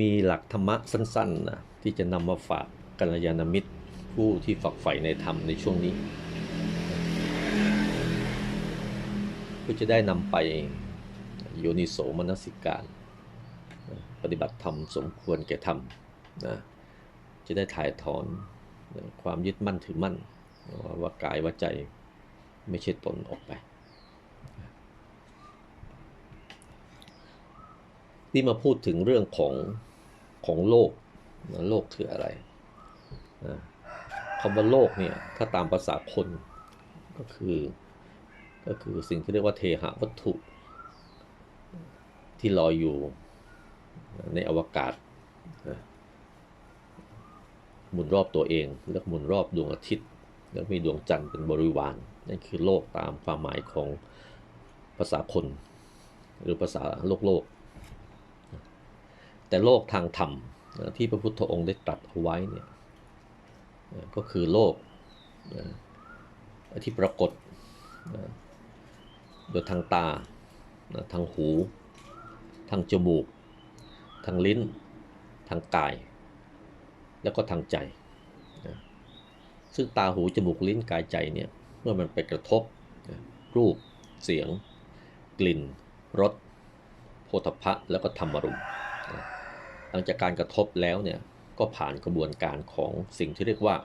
มีหลักธรรมะสั้นๆนะที่จะนำมาฝากกัลยาณมิตรผู้ที่ฝักใฝ่ในธรรมในช่วงนี้เพื่อจะได้นำไปโยนิโสมนสิการ ปฏิบัติธรรมสมควรแก่ธรรมนะจะได้ถ่ายถอนความยึดมั่นถือมั่นว่าว่ากายว่าใจไม่ใช่ตนออกไป ที่มาพูดถึงเรื่องของของโลกนะโลกคืออะไรนะคำว่าโลกเนี่ยถ้าตามภาษาคนก็คือก็คือสิ่งที่เรียกว่าเทหะวัตถุ ที่ลอยอยู่ในอวกาศหมุนรอบตัวเองแล้วหมุนรอบดวงอาทิตย์ แล้วมีดวงจันทร์เป็นบริวารนั่นคือโลกตามความหมายของภาษาคน หรือภาษาโลกโลก แต่โลกทางธรรมที่พระพุทธองค์ได้ตรัสเอาไว้เนี่ยก็คือโลกที่ปรากฏโดยทางตา ทางหู ทางจมูก ทางลิ้น ทางกาย แล้วก็ทางใจ ซึ่งตา หู จมูก ลิ้น กาย ใจ เนี่ย เมื่อมันไปกระทบ รูป เสียง กลิ่น รสโผฏฐะแล้วก็ธรรมารมณ์ หลังจากการกระทบแล้วเนี่ยก็ผ่านกระบวนการของสิ่งที่เรียกว่า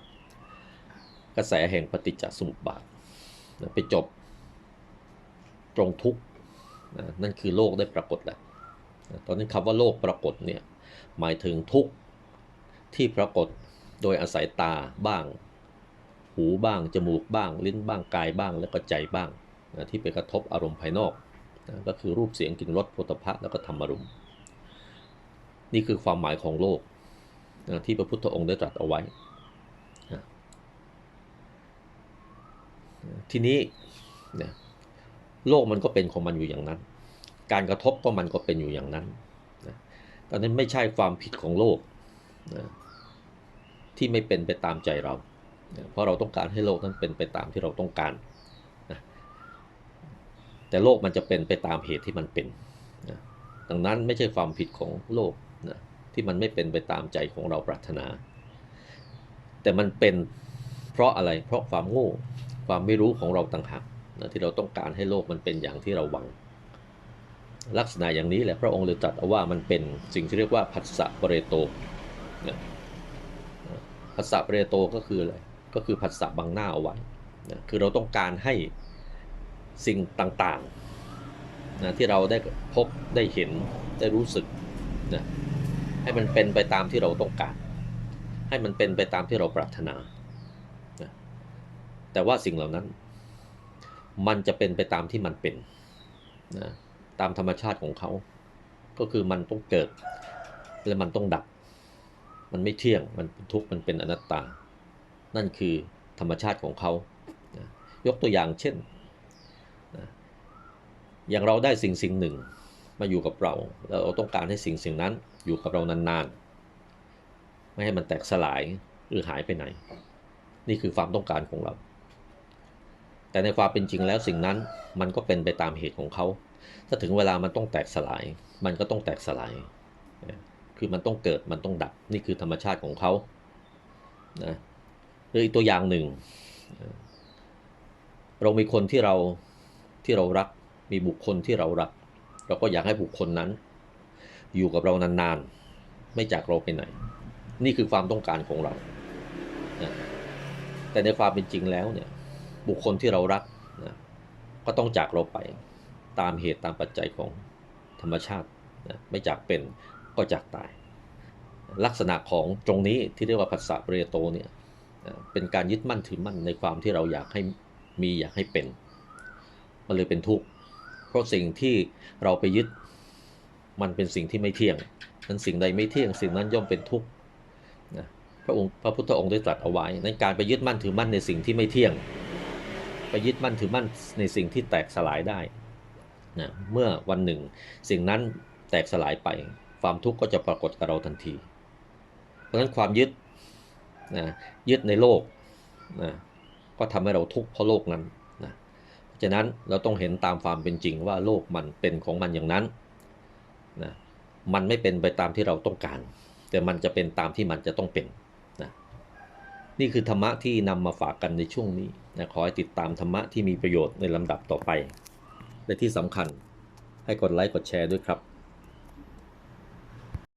กระแสแห่งปฏิจจสมุปบาทไปจบตรงทุกนั่นคือโลกได้ปรากฏแล้วนะตอนนี้คำว่าโลกปรากฏเนี่ยหมายถึงทุกที่ปรากฏโดยอาศัยตาบ้าง หูบ้าง จมูกบ้าง ลิ้นบ้างกายบ้างแล้วก็ใจบ้างที่ไปกระทบอารมณ์ภายนอกก็คือรูปเสียงกลิ่นรสโผฏฐะแล้วก็ธรรมารมณ์ นี่คือความหมายของโลกนะที่พระพุทธองค์ได้ตรัสเอาไว้นะทีนี้นะโลกมันก็เป็นของมันอยู่อย่างนั้น การกระทบก็มันก็เป็นอยู่อย่างนั้นนะตอนนั้นไม่ใช่ความผิดของโลกนะที่ไม่เป็นไปตามใจเรานะเพราะเราต้องการให้โลกนั้นเป็นไปตามที่เราต้องการนะแต่โลกมันจะเป็นไปตามเหตุที่มันเป็นนะดังนั้นไม่ใช่ความผิดของโลก นะที่มันไม่เป็นไปตามใจของเราปรารถนา แต่มันเป็นเพราะอะไรเพราะความโง่ความไม่รู้ของเราต่างหากนะที่เราต้องการให้โลกมันเป็นอย่างที่เราหวัง ลักษณะอย่างนี้แหละพระองค์เลยตรัสเอาว่ามันเป็นสิ่งที่เรียกว่าผัสสะปเรโตนะผัสสะปเรโตก็คืออะไรก็คือผัสสะบังหน้าเอาไว้นะคือเราต้องการให้สิ่งต่างๆนะที่เราได้พบได้เห็นได้รู้สึกนะ ให้มันเป็นไปตามที่เราต้องการ ให้มันเป็นไปตามที่เราปรารถนา แต่ว่าสิ่งเหล่านั้น มันจะเป็นไปตามที่มันเป็นนะตามธรรมชาติของเขา ก็คือมันต้องเกิด และมันต้องดับ มันไม่เที่ยง มันเป็นทุกข์ มันเป็นอนัตตา นั่นคือธรรมชาติของเขานะยกตัวอย่างเช่นนะอย่างเราได้สิ่งสิ่งหนึ่ง มาอยู่กับเรา เราต้องการให้สิ่งสิ่งนั้นอยู่กับเรานานๆ ไม่ให้มันแตกสลายหรือหายไปไหน นี่คือความต้องการของเรา แต่ในความเป็นจริงแล้วสิ่งนั้นมันก็เป็นไปตามเหตุของเขา ถ้าถึงเวลามันต้องแตกสลาย มันก็ต้องแตกสลาย คือมันต้องเกิดมันต้องดับ นี่คือธรรมชาติของเขานะหรืออีกตัวอย่างหนึ่ง เรามีคนที่เราที่เรารัก มีบุคคลที่เรารัก เราก็อยากให้บุคคลนั้น อยู่กับเรานานๆ ไม่จากเราไปไหน นี่คือความต้องการของเรานะแต่ในความเป็นจริงแล้วเนี่ยบุคคลที่เรารักนะก็ต้องจากเราไปตามเหตุตามปัจจัยของธรรมชาตินะไม่จากเป็นก็จากตาย ลักษณะของตรงนี้ที่เรียกว่าภาษาเปรโตเนี่ยเป็นการยึดมั่นถือมั่นในความที่เราอยากให้มีอยากให้เป็น มันเลยเป็นทุกข์ ราะสิ่งที่เราไปยึดมันเป็นสิ่งที่ไม่เที่ยงนั้นสิ่งใดไม่เที่ยงสิ่งนั้นย่อมเป็นทุกข์นะพระองค์พระพุทธองค์ได้ตรัสเอาไว้นั้นการไปยึดมั่นถือมั่นในสิ่งที่ไม่เที่ยง ไปยึดมั่นถือมั่นในสิ่งที่แตกสลายได้นะเมื่อวันหนึ่ง สิ่งนั้นแตกสลายไป ความทุกข์ก็จะปรากฏกับเราทันที เพราะฉะนั้นความยึดนะยึดในโลกนะก็ทำให้เราทุกข์เพราะโลกนั้น ฉะนั้นเราต้องเห็นตามความเป็นจริงว่าโลกมันเป็นของมันอย่างนั้นนะมันไม่เป็นไปตามที่เราต้องการ แต่มันจะเป็นตามที่มันจะต้องเป็นนะนี่คือธรรมะที่นำมาฝากกันในช่วงนี้นะขอให้ติดตามธรรมะที่มีประโยชน์ในลำดับต่อไป และที่สำคัญให้กดไลค์กดแชร์ด้วยครับ